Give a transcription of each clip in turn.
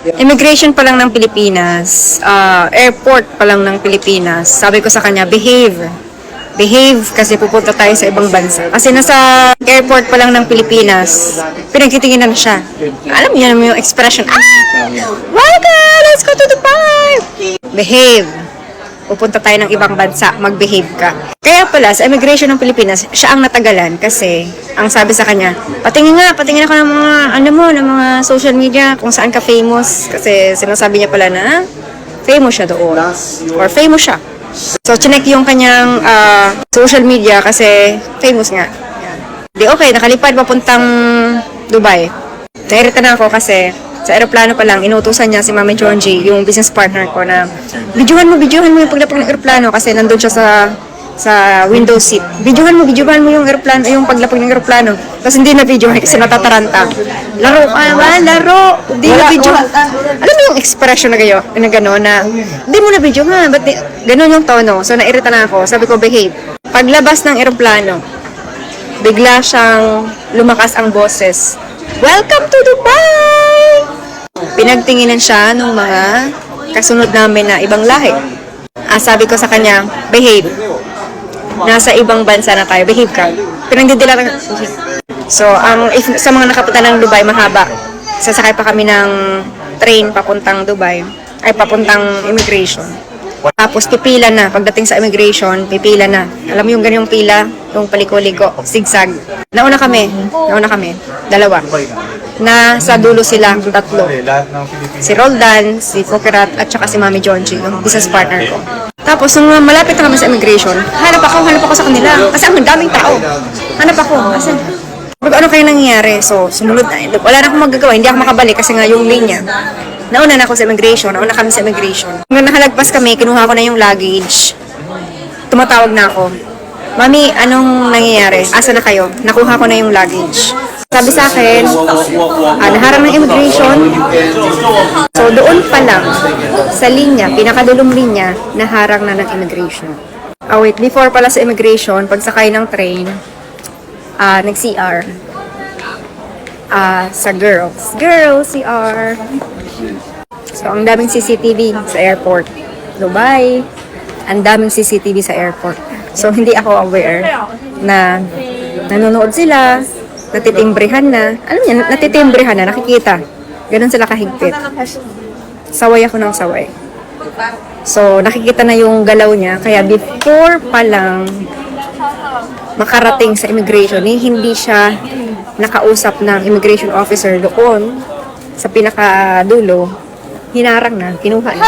Immigration pa lang ng Pilipinas, ah, airport pa lang ng Pilipinas, sabi ko sa kanya, behave. Behave kasi pupunta tayo sa ibang bansa. Kasi nasa airport pa lang ng Pilipinas, pinagtitinginan siya. Alam niyo naman yung expression, ah! Welcome! Let's go to Dubai! Behave. Pupunta tayo ng ibang bansa, mag-behave ka. Kaya pala, sa immigration ng Pilipinas, siya ang natagalan kasi ang sabi sa kanya, patingin nga, patingin ako ng mga, ano mo, ng mga social media, kung saan ka famous. Kasi sinasabi niya pala na, famous siya doon. Or famous siya. So, chinek yung kanyang ah, social media kasi famous nga. Di okay, nakalipad papuntang Dubai. Nairita na ako kasi sa aeroplano pa lang, inutusan niya si Mami Jonji, yung business partner ko na videohan mo, videohan mo yung paglapag ng aeroplano kasi nandun siya sa sa window seat. Videohan mo, videohan mo yung aeroplano, yung paglapag ng aeroplano. Tapos hindi na videohan kasi natataranta. Laro ka naman, laro. Hindi na video. Alam mo yung expression na gayo, na gano'n na, hindi mo na video ha, ba't di- ganun yung tono. So nairita na ako, sabi ko, behave. Paglabas ng aeroplano, bigla siyang lumakas ang boses. Welcome to Dubai! Pinagtinginan siya ng mga kasunod namin na ibang lahi. Ah, sabi ko sa kanya, behave. Nasa ibang bansa na tayo, behave ka. Pinagdidila So, ang if, sa mga nakapunta ng Dubai, mahaba. Sasakay pa kami ng train papuntang Dubai. Ay, papuntang immigration. Tapos pipila na. Pagdating sa immigration, pipila na. Alam mo yung ganyong pila? Yung paliko-liko, zigzag. Nauna kami. Nauna kami. Dalawa. Na sa dulo sila, tatlo. Si Roldan, si Fokerat, at saka si Mami Jonji, yung business partner ko. Tapos, nung malapit na kami sa immigration, hanap ako, hanap ako sa kanila. Kasi ang daming tao. Hanap ako. Kasi, ano kayo nangyayari? So, sumunod na. Wala na akong magagawa. Hindi ako makabalik kasi nga yung linya. Nauna na ako sa immigration. Nauna kami sa immigration. Nung nakalagpas kami, kinuha ko na yung luggage. Tumatawag na ako. Mami, anong nangyayari? Asa na kayo? Nakuha ko na yung luggage. Sabi sa akin, ah, naharang ng immigration. So, doon pa lang, sa linya, pinakadulong linya, naharang na ng immigration. Ah, wait, before pala sa immigration, pagsakay ng train, ah, nag-CR. Ah, sa girls. Girls, CR. So, ang daming CCTV sa airport. Dubai, ang daming CCTV sa airport. So, hindi ako aware na nanonood sila, natitimbrehan na. Alam niya, natitimbrehan na, nakikita. Ganon sila kahigpit. Saway ako ng saway. So, nakikita na yung galaw niya. Kaya before pa lang makarating sa immigration, eh, hindi siya nakausap ng immigration officer doon sa pinakadulo. Hinarang na, kinuha na.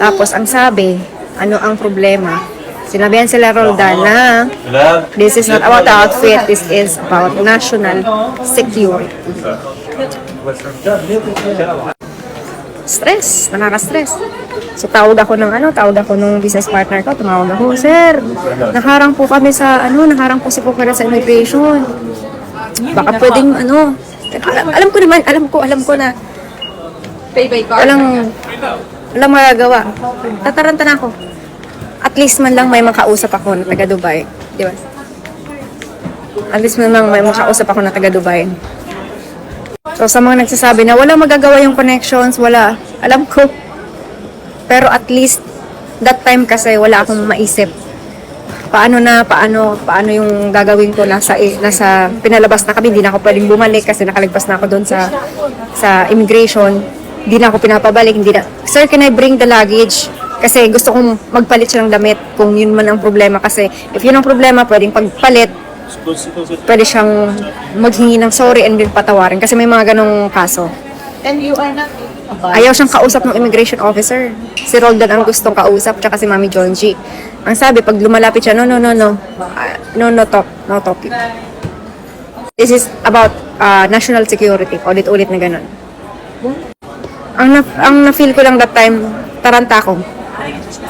Tapos, ang sabi, ano ang problema? Sinabihan sila Roldan na this is not about the outfit, this is about national security. Stress, nakaka-stress. So tawag ako ng ano, tawag ako ng business partner ko, tumawag ako, Sir, nakarang po kami sa ano, nakarang po si Pukara sa immigration. Baka pwedeng ano, alam, alam ko naman, alam ko, alam ko na Pay by card. walang walang magagawa. Tataranta na ako. At least man lang may makausap ako na taga Dubai. Di ba? At least man lang may makausap ako na taga Dubai. So sa mga nagsasabi na wala magagawa yung connections, wala. Alam ko. Pero at least that time kasi wala akong maisip. Paano na, paano, paano yung gagawin ko nasa, nasa pinalabas na kami, hindi na ako pwedeng bumalik kasi nakalagpas na ako doon sa, sa immigration. Hindi na ako pinapabalik, hindi na, Sir, can I bring the luggage? Kasi gusto kong magpalit siya ng damit kung yun man ang problema. Kasi if yun ang problema, pwedeng pagpalit, pwede siyang maghingi ng sorry and then patawarin. Kasi may mga ganong kaso. And you are not Ayaw siyang kausap ng immigration officer. Si Roldan ang gustong kausap, tsaka si Mami Jonji. Ang sabi, pag lumalapit siya, no, no, no, no. Ah, no, no talk. No talking. This is about ah, national security. Ulit-ulit na ganun. Ang, na, ang na-feel ko lang that time, taranta ko.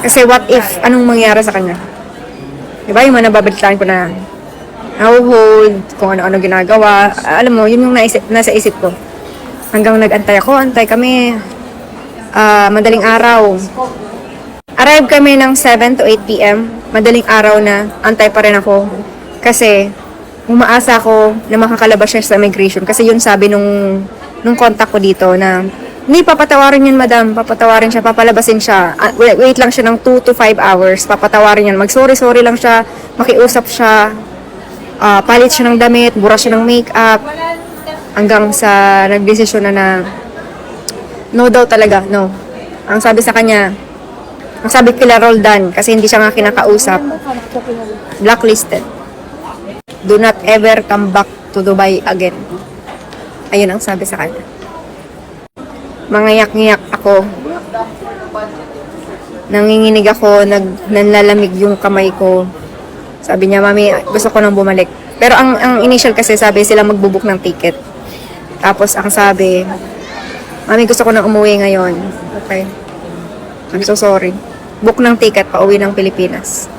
Kasi what if, anong mangyari sa kanya? Diba yung mga nababalitaan ko na hold, kung ano-ano ginagawa. Alam mo, yun yung naisip, nasa isip ko. Hanggang nag-antay ako, antay kami. Ah, madaling araw. Arrive kami ng 7 to 8 p.m. Madaling araw na, antay pa rin ako. Kasi, umaasa ako na makakalabas siya sa immigration. Kasi yun sabi nung, nung contact ko dito na Hindi, papatawarin yun, madam. Papatawarin siya, papalabasin siya. Ah, wait, lang siya ng 2 to 5 hours. Papatawarin yan. Mag-sorry-sorry lang siya. Makiusap siya. Ah, palit siya ng damit. Bura siya ng makeup. Hanggang sa nagdesisyon na na no daw talaga, no. Ang sabi sa kanya, ang sabi kila Roldan, kasi hindi siya nga kinakausap, blacklisted. Do not ever come back to Dubai again. Ayun ang sabi sa kanya mangayak-ngayak ako. Nanginginig ako, nag, nanlalamig yung kamay ko. Sabi niya, Mami, gusto ko nang bumalik. Pero ang, ang initial kasi sabi sila magbubuk ng ticket. Tapos ang sabi, Mami, gusto ko nang umuwi ngayon. Okay. I'm so sorry. Book ng ticket, pauwi ng Pilipinas.